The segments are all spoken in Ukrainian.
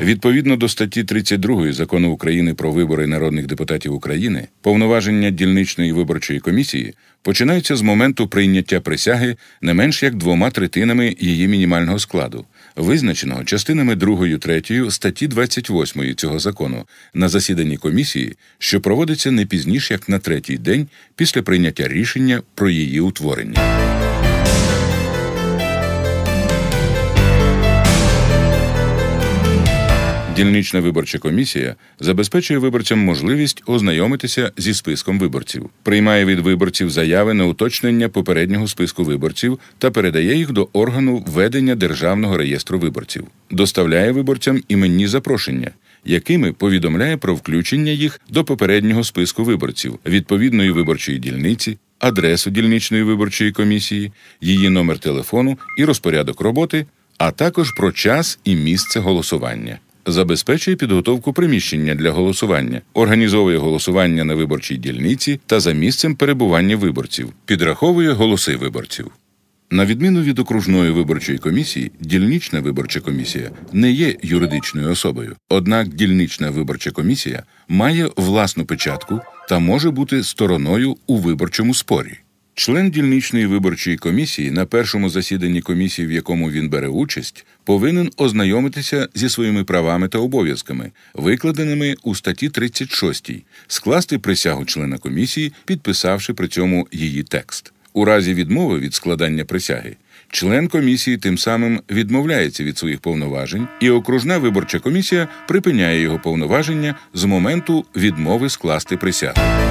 Відповідно до статті 32 закону України про вибори народних депутатів України, повноваження дільничної виборчої комісії починаються з моменту прийняття присяги не менш як двома третинами її мінімального складу, визначеного частинами 2 3 статті 28 цього закону на засіданні комісії, що проводиться не пізніш як на третій день після прийняття рішення про її утворення. Дільнична виборча комісія забезпечує виборцям можливість ознайомитися зі списком виборців, приймає від виборців заяви на уточнення попереднього списку виборців та передає їх до органу ведення державного реєстру виборців, доставляє виборцям іменні запрошення. Якими повідомляє про включення їх до попереднього списку виборців відповідної виборчої дільниці, адресу дільничної виборчої комісії, її номер телефону і розпорядок роботи, а також про час і місце голосування забезпечує підготовку приміщення для голосування, організовує голосування на виборчій дільниці та за місцем перебування виборців, підраховує голоси виборців. На відміну від окружної виборчої комісії, дільнична виборча комісія не є юридичною особою. Однак дільнична виборча комісія має власну печатку та може бути стороною у виборчому спорі. Член дільничної виборчої комісії на першому засіданні комісії, в якому він бере участь, повинен ознайомитися зі своїми правами та обов'язками, викладеними у статті 36, скласти присягу члена комісії, підписавши при цьому її текст. У разі відмови від складання присяги. Член комісії тим самим відмовляється від своїх повноважень, і окружна виборча комісія припиняє його повноваження з моменту відмови скласти присягу.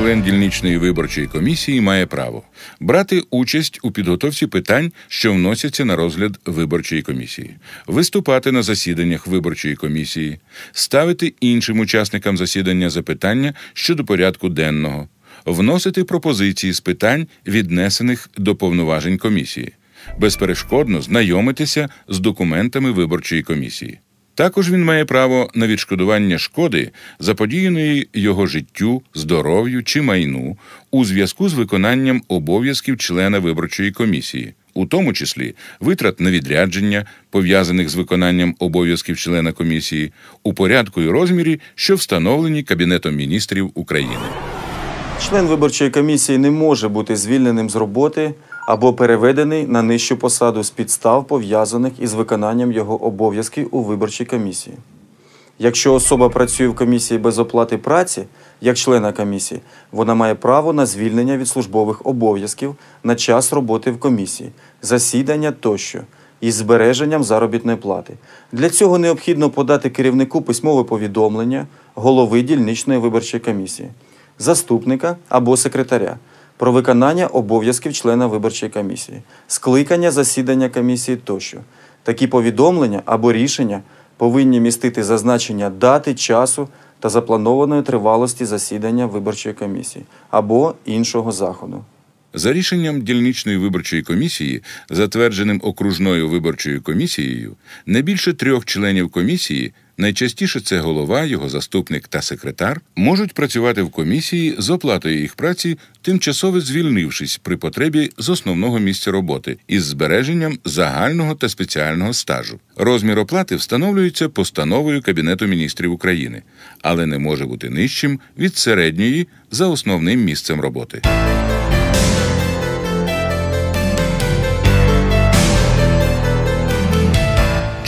Член дільничної виборчої комісії має право брати участь у підготовці питань, що вносяться на розгляд виборчої комісії, виступати на засіданнях виборчої комісії, ставити іншим учасникам засідання запитання щодо порядку денного, вносити пропозиції з питань, віднесених до повноважень комісії, безперешкодно знайомитися з документами виборчої комісії. Також він має право на відшкодування шкоди, заподіяної його життю, здоров'ю чи майну у зв'язку з виконанням обов'язків члена виборчої комісії, у тому числі витрат на відрядження, пов'язаних з виконанням обов'язків члена комісії, у порядку і розмірі, що встановлені Кабінетом міністрів України. Член виборчої комісії не може бути звільненим з роботи або переведений на нижчу посаду з підстав, пов'язаних із виконанням його обов'язків у виборчій комісії. Якщо особа працює в комісії без оплати праці, як члена комісії, вона має право на звільнення від службових обов'язків на час роботи в комісії, засідання тощо із збереженням заробітної плати. Для цього необхідно подати керівнику письмове повідомлення голови дільничної виборчої комісії, заступника або секретаря про виконання обов'язків члена виборчої комісії, скликання засідання комісії тощо. Такі повідомлення або рішення повинні містити зазначення дати, часу та запланованої тривалості засідання виборчої комісії або іншого заходу. За рішенням дільничної виборчої комісії, затвердженим окружною виборчою комісією, не більше трьох членів комісії Найчастіше це голова, його заступник та секретар можуть працювати в комісії з оплатою їх праці, тимчасово звільнившись при потребі з основного місця роботи із збереженням загального та спеціального стажу. Розмір оплати встановлюється постановою Кабінету міністрів України, але не може бути нижчим від середньої за основним місцем роботи.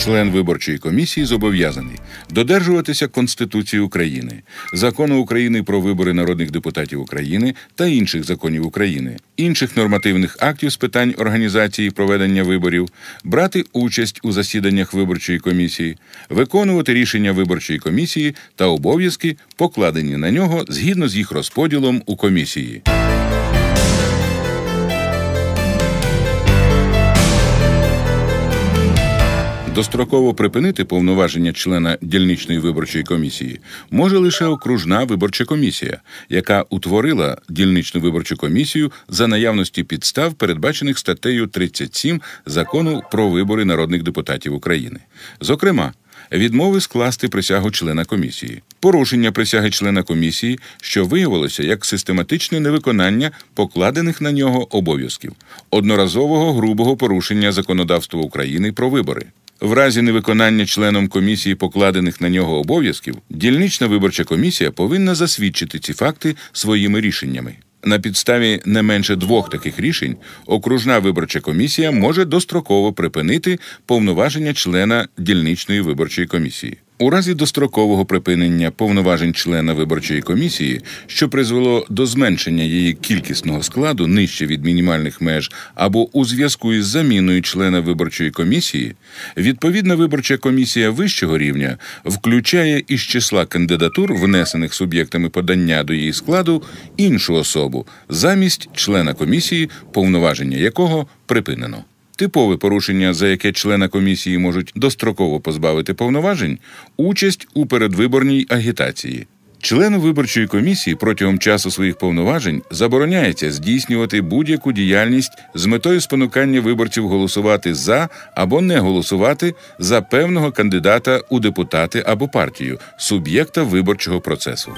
Член виборчої комісії зобов'язаний додержуватися Конституції України, закону України про вибори народних депутатів України та інших законів України, інших нормативних актів з питань організації проведення виборів, брати участь у засіданнях виборчої комісії, виконувати рішення виборчої комісії та обов'язки, покладені на нього згідно з їх розподілом у комісії. Достроково припинити повноваження члена дільничної виборчої комісії може лише окружна виборча комісія, яка утворила дільничну виборчу комісію за наявності підстав, передбачених статтею 37 закону про вибори народних депутатів України. Зокрема, відмови скласти присягу члена комісії, порушення присяги члена комісії, що виявилося як систематичне невиконання покладених на нього обов'язків, одноразового грубого порушення законодавства України про вибори. В разі невиконання членом комісії покладених на нього обов'язків, дільнична виборча комісія повинна засвідчити ці факти своїми рішеннями. На підставі не менше двох таких рішень окружна виборча комісія може достроково припинити повноваження члена дільничної виборчої комісії. У разі дострокового припинення повноважень члена виборчої комісії, що призвело до зменшення її кількісного складу нижче від мінімальних меж, або у зв'язку із заміною члена виборчої комісії, відповідна виборча комісія вищого рівня включає із числа кандидатур, внесених суб'єктами подання до її складу, іншу особу замість члена комісії, повноваження якого припинено. Типове порушення, за яке члена комісії можуть достроково позбавити повноважень, участь у передвиборній агітації. Члену виборчої комісії протягом часу своїх повноважень забороняється здійснювати будь-яку діяльність з метою спонукання виборців голосувати за або не голосувати за певного кандидата у депутати або партію, суб'єкта виборчого процесу.